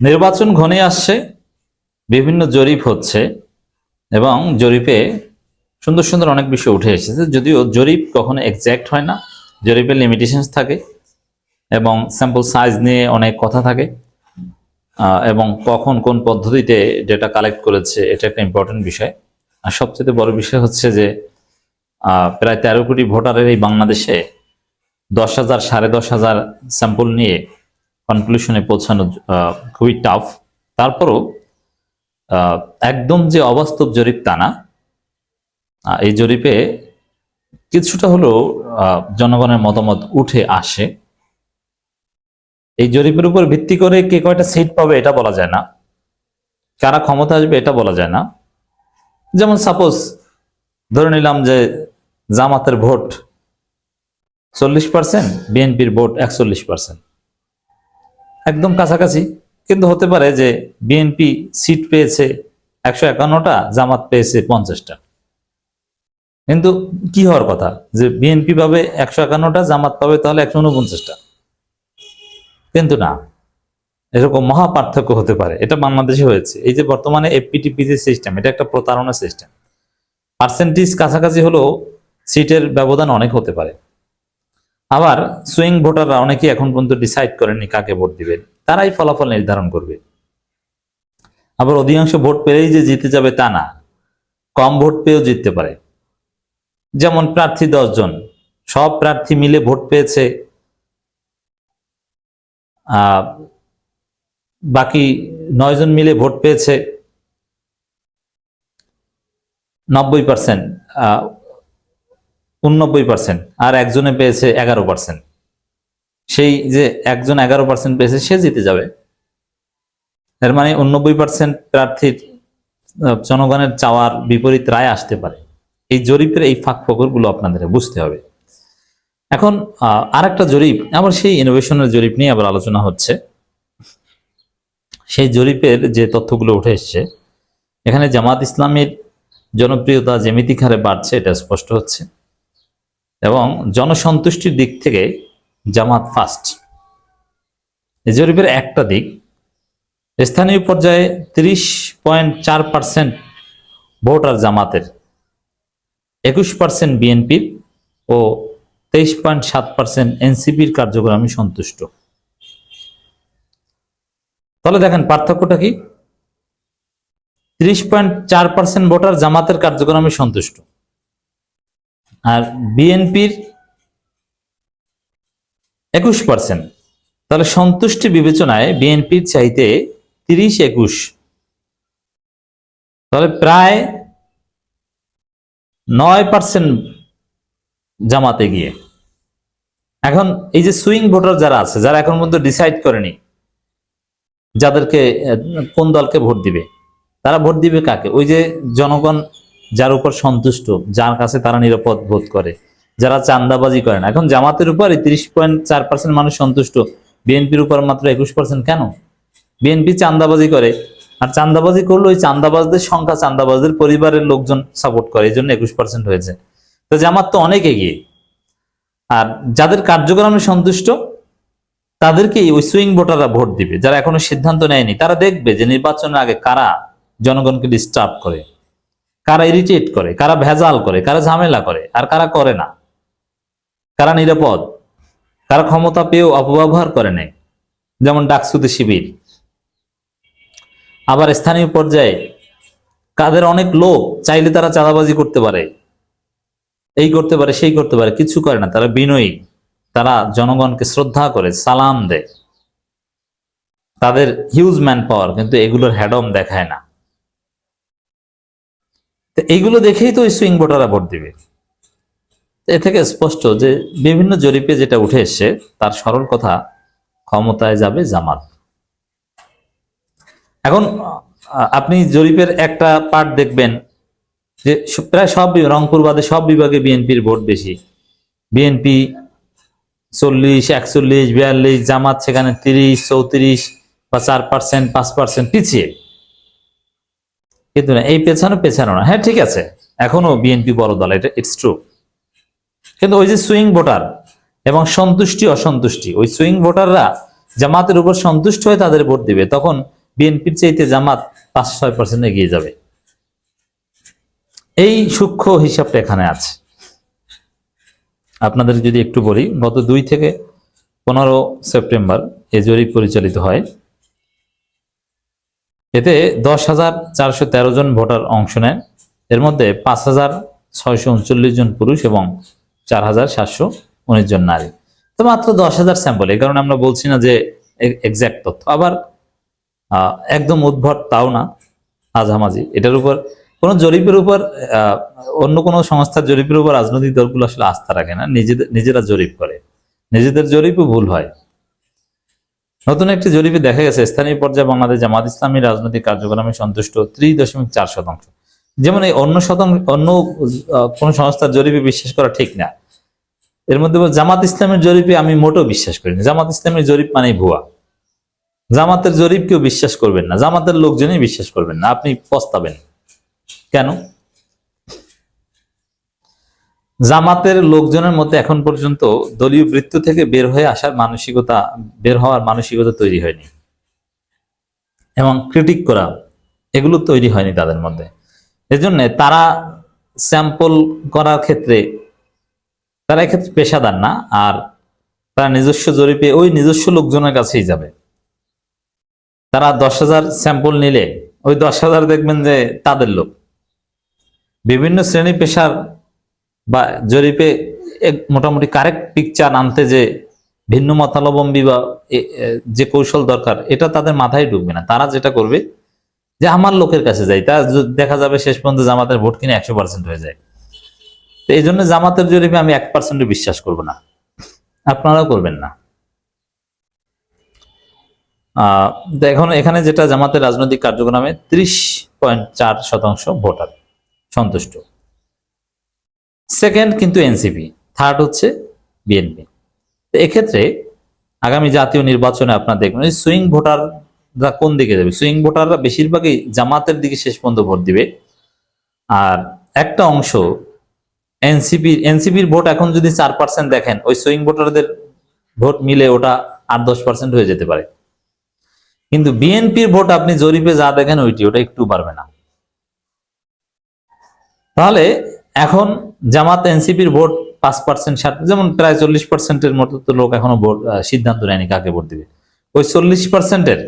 নির্বাচন ঘনে আসছে, বিভিন্ন জরিপ হচ্ছে এবং জরিপে সুন্দর সুন্দর অনেক বিষয় উঠে এসেছে। যদিও জরিপ কখনো এক্স্যাক্ট হয় না, জরিপের লিমিটেশনস থাকে এবং স্যাম্পল সাইজ নিয়ে অনেক কথা থাকে এবং কখন কোন পদ্ধতিতে ডেটা কালেক্ট করেছে, এটা একটা ইম্পর্টেন্ট বিষয়। আর সবচেয়ে বড় বিষয় হচ্ছে যে প্রায় তেরো কোটি ভোটারের এই বাংলাদেশে দশ হাজার সাড়ে দশ হাজার স্যাম্পল নিয়ে কনক্লুশনে পৌঁছানো খুবই টাফ তারপরও একদম যে অবাস্তব জরিপ তা না। এই জরিপে কিছুটা হলেও জনগণের মতামত উঠে আসে। এই জরিপের উপর ভিত্তি করে কে কয়টা সিট পাবে এটা বলা যায় না। কারা ক্ষমতা আসবে এটা বলা যায় না। যেমন সাপোজ ধরে নিলাম যে জামাতের ভোট চল্লিশ পার্সেন্ট বিএনপির ভোট একচল্লিশ পার্সেন্ট একদম কাছাকাছি। কিন্তু হতে পারে যে বিএনপি সিট পেয়েছে একশো একান্নটা, জামাত পেয়েছে পঞ্চাশটা। কিন্তু কি হওয়ার কথা? যে বিএনপি পাবে একশো একান্নটা, জামাত পাবে তাহলে একশো উনপঞ্চাশটা। কিন্তু না, এরকম মহা পার্থক্য হতে পারে। এটা বাংলাদেশে হয়েছে। এই যে বর্তমানে এফপিটিপি যে সিস্টেম এটা একটা প্রতারণা সিস্টেম পার্সেন্টেজ কাছাকাছি হলেও সিটের ব্যবধান অনেক হতে পারে। আবার সুইং ভোটাররা অনেকে এখন পর্যন্ত ডিসাইড করেনি কাকে ভোট দিবেন তারাই ফলাফল নির্ধারণ করবে। আবার অধিকাংশ ভোট পেলেই যে জিতে যাবে তা না। কম ভোট পেয়েও জিততে পারে। যেমন প্রার্থী জন, সব প্রার্থী মিলে ভোট পেয়েছে। বাকি নয়জন মিলে ভোট পেয়েছে। নব্বই পার্সেন্ট উননব্বই পার্সেন্ট আর একজনে পেয়েছে এগারো পার্সেন্ট সেই যে একজন এগারো পার্সেন্ট পেয়েছে সে জিতে যাবে। এর মানে উননব্বই পার্সেন্ট প্রার্থীর জনগণের চাওয়ার বিপরীত রায় আসতে পারে। এই জরিপের এই ফাঁক ফকরগুলো আপনাদের বুঝতে হবে। এখন আহ, আরেকটা জরিপ আবার সেই ইনোভেশনের জরিপ নিয়ে আবার আলোচনা হচ্ছে। সেই জরিপের যে তথ্যগুলো উঠে এসছে এখানে জামাত ইসলামের জনপ্রিয়তা জ্যামিতিক হারে বাড়ছে এটা স্পষ্ট হচ্ছে। এবং জনসন্তুষ্টির দিক থেকে জামাত ফার্স্ট এই জরিপের একটা দিক, স্থানীয় পর্যায়ে তিরিশ পয়েন্ট চার পার্সেন্ট ভোটার জামাতের, একুশ পার্সেন্ট বিএনপির ও তেইশ পয়েন্ট সাত পার্সেন্ট এনসিপির কার্যক্রমে সন্তুষ্ট। তাহলে দেখেন পার্থক্যটা কি? ত্রিশ পয়েন্ট চার পার্সেন্ট ভোটার জামাতের কার্যক্রমে সন্তুষ্ট। আর বিএনপির একুশ পার্সেন্ট তাহলে সন্তুষ্টি বিবেচনায় বিএনপির চাইতে তিরিশ একুশ। তাহলে প্রায় নয় পার্সেন্ট জামাতে গিয়ে। এখন এই যে সুইং ভোটার যারা আছে, যারা এখন পর্যন্ত ডিসাইড করেনি যাদেরকে, কোন দলকে ভোট দিবে, তারা ভোট দিবে কাকে? ওই যে জনগণ যার উপর সন্তুষ্ট, যার কাছে তারা নিরাপদ বোধ করে। যারা চান্দাবাজি করে না। এখন জামাতের উপর তিরিশ পয়েন্ট চার পার্সেন্ট মানুষ সন্তুষ্ট, বিএনপির উপর মাত্র একুশ পার্সেন্ট কেন? বিএনপি চান্দাবাজি করে। আর চান্দাবাজি করলে ওই চান্দাবাজদের সংখ্যা চান্দাবাজদের পরিবারের লোকজন সাপোর্ট করে। এই জন্য একুশ পার্সেন্ট হয়েছে। তো জামাত তো অনেক এগিয়ে। আর যাদের কার্যক্রমে সন্তুষ্ট, তাদেরকেই ওই সুইং ভোটাররা ভোট দিবে। যারা এখনও সিদ্ধান্ত নেয়নি, তারা দেখবে যে নির্বাচনের আগে কারা জনগণকে ডিস্টার্ব করে। কারা ইরিটেট করে, কারা ভেজাল করে, কারা ঝামেলা করে, আর কারা করে না? কারা নিরাপদ? কারা ক্ষমতা পেয়েও অপব্যবহার করে নেয় যেমন ডাকসুতে শিবির। আবার স্থানীয় পর্যায়ে কাদের অনেক লোক চাইলে তারা চাঁদাবাজি করতে পারে। এই করতে পারে, সেই করতে পারে, কিছু করে না, তারা বিনয়ী। তারা জনগণকে শ্রদ্ধা করে, সালাম দেয়। তাদের হিউজ ম্যান পাওয়ার কিন্তু এগুলোর হ্যাডম দেখায় না। তো এইগুলো দেখেই তো সুইং ভোটাররা ভোট দিবে। এ থেকে স্পষ্ট যে বিভিন্ন জরিপে যেটা উঠে এসছে, তার সরল কথা ক্ষমতায় যাবে জামাত। এখন আপনি জরিপের একটা পার্ট দেখবেন যে প্রায় সব রংপুর বাদে সব বিভাগে বিএনপির ভোট বেশি। বিএনপি চল্লিশ, একচল্লিশ, বিয়াল্লিশ, জামাত সেখানে তিরিশ, চৌত্রিশ বা চার পার্সেন্ট পাঁচ পার্সেন্ট পিছিয়ে। কিন্তু না, এই পেছানো পেছানো না। হ্যাঁ ঠিক আছে। এখনও বিএনপি বড় দল, এটা ইটস ট্রু কিন্তু ওই যে সুইং ভোটার এবং সন্তুষ্টি, অসন্তুষ্টি, ওই সুইং ভোটাররা জামাতের উপর সন্তুষ্ট হয়ে তাদের ভোট দিবে, তখন বিএনপির চাইতে জামাত পাঁচ ছয় পার্সেন্ট এগিয়ে যাবে। এই সূক্ষ্ম হিসাবটা এখানে আছে। আপনাদের যদি একটু বলি, গত দুই থেকে পনেরো সেপ্টেম্বর এই জরিপ পরিচালিত হয়। এতে দশ হাজার চারশো তেরো জন ভোটার অংশ নেন। এর মধ্যে পাঁচ হাজার ছয়শো উনচল্লিশ জন পুরুষ এবং চার হাজার সাতশো উনিশ জন নারী। তো মাত্র দশ হাজার স্যাম্পল, এই কারণে আমরা বলছি না যে এক্সাক্ট তথ্য। আবার একদম উদ্ভট তাও না, মাঝামাঝি। এটার উপর কোনো জরিপের উপর অন্য কোনো সংস্থার জরিপের উপর রাজনৈতিক দলগুলো আসলে আস্থা রাখে না। নিজেদের নিজেরা জরিপ করে। নিজেদের জরিপও ভুল হয়। নতুন একটি জরিপে দেখা গেছে, স্থানীয় পর্যায়ে বাংলাদেশ জামাত ইসলামী রাজনৈতিক কার্যক্রমে সন্তুষ্ট ত্রিশ দশমিক চার শতাংশ। যেমন এই অন্য শতাংশ, অন্য কোনো সংস্থার জরিপে বিশ্বাস করা ঠিক না। এর মধ্যে জামাত ইসলামের জরিপে আমি মোটেও বিশ্বাস করি না। জামাত ইসলামের জরিপ মানেই ভুয়া। জামাতের জরিপ কেউ বিশ্বাস করবেন না। জামাতের লোকজনই বিশ্বাস করবেন না। আপনি পস্তাবেন। কেন? জামাতের লোকজনের মধ্যে এখন পর্যন্ত দলীয় বৃত্ত থেকে বের হয়ে আসার মানসিকতা, বের হওয়ার মানসিকতা তৈরি হয়নি। এবং ক্রিটিক করা, এগুলো তৈরি হয়নি তাদের মধ্যে। এজন্য তারা স্যাম্পল করার ক্ষেত্রে, তারা এক্ষেত্রে পেশাদার না, আর তারা নিজস্ব জরিপে ওই নিজস্ব লোকজনের কাছেই যাবে। তারা দশ হাজার স্যাম্পল নিলে, ওই দশ হাজার দেখবেন যে তাদের লোক। বিভিন্ন শ্রেণি পেশার বা জরিপে এক মোটামুটি কারেক্ট পিকচার আনতে যে ভিন্ন মতাবলম্বী বা যে কৌশল দরকার, এটা তাদের মাথায় ঢুকবে না। তারা যেটা করবে যে আমার লোকের কাছে যাই তা দেখা যাবে শেষ পর্যন্ত জামাতের ভোট কিনে একশো পার্সেন্ট হয়ে যায়। তো এই জন্য জামাতের জরিপে আমি এক পার্সেন্ট বিশ্বাস করব না। আপনারাও করবেন না। এখন এখানে যেটা জামাতের রাজনৈতিক কার্যক্রমে ত্রিশ পয়েন্ট চার শতাংশ ভোটার সন্তুষ্ট। সেকেন্ড কিন্তু এনসিপি থার্ড হচ্ছে বিএনপি তো এক্ষেত্রে আগামী জাতীয় নির্বাচনে আপনার দেখবেন সুইং ভোটাররা কোন দিকে যাবে? সুইং ভোটাররা বেশিরভাগই জামাতের দিকে শেষ পর্যন্ত ভোট দিবে। আর একটা অংশ এনসিপি এনসিপির ভোট এখন যদি চার পার্সেন্ট দেখেন, ওই সুইং ভোটারদের ভোট মিলে ওটা আট দশ পার্সেন্ট হয়ে যেতে পারে। কিন্তু বিএনপির ভোট আপনি জরিপে যা দেখেন, ওইটি, ওটা একটু পারবে না। তাহলে এখন জামাত এনসিপির ভোট পাঁচ পার্সেন্ট ষাট যেমন প্রায় চল্লিশ পার্সেন্টের মতো তো লোক এখনও ভোট সিদ্ধান্ত নেয়নি কাকে ভোট দিবে। ওই চল্লিশ পার্সেন্টের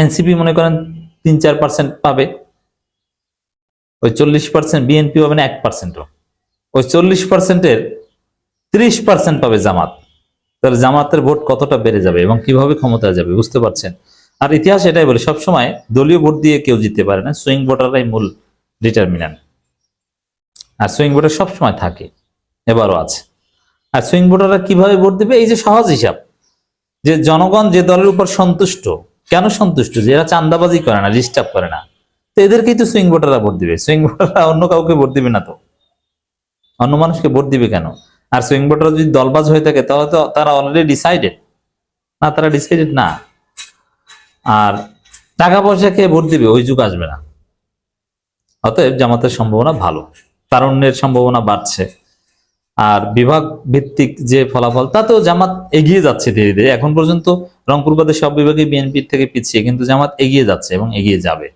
এনসিপি মনে করেন তিন চার পার্সেন্ট পাবে। ওই চল্লিশ পার্সেন্ট বিএনপি পাবে না, এক পার্সেন্টও ওই চল্লিশ পার্সেন্টের ত্রিশ পার্সেন্ট পাবে জামাত। তাহলে জামাতের ভোট কতটা বেড়ে যাবে এবং কীভাবে ক্ষমতা যাবে বুঝতে পারছেন? আর ইতিহাস এটাই বলে, সবসময় দলীয় ভোট দিয়ে কেউ জিততে পারে না সুইং ভোটাররাই মূল ডিটারমিনান্ট আর সুইং ভোটার সবসময় থাকে, এবারও আছে। আর সুইং ভোটাররা কীভাবে ভোট দিবে? এই যে সহজ হিসাব, যে জনগণ যে দলের উপর সন্তুষ্ট, কেন সন্তুষ্ট? যে এরা চান্দাবাজি করে না ডিস্টার্ব করে না। তো এদেরকেই তো সুইং ভোটাররা ভোট দিবে। সুইং ভোটাররা অন্য কাউকে ভোট দিবে না তো। অন্য মানুষকে ভোট দিবে কেন? আর সুইং ভোটার যদি দলবাজ হয়ে থাকে, তাহলে তো তারা অলরেডি ডিসাইডেড না, তারা ডিসাইডেড না। আর টাকা পয়সা খেয়ে ভোট দিবে? ওই যুগ আসবে না। অতএব জামাতের সম্ভাবনা ভালো। তারুণ্যের সম্ভাবনা বাড়ছে। আর বিভাগ ভিত্তিক যে ফলাফল, তাতেও জামাত এগিয়ে যাচ্ছে ধীরে ধীরে। এখন পর্যন্ত রংপুর বাদে সব বিভাগে বিএনপির থেকে পিছিয়ে, কিন্তু জামাত এগিয়ে যাচ্ছে এবং এগিয়ে যাবে।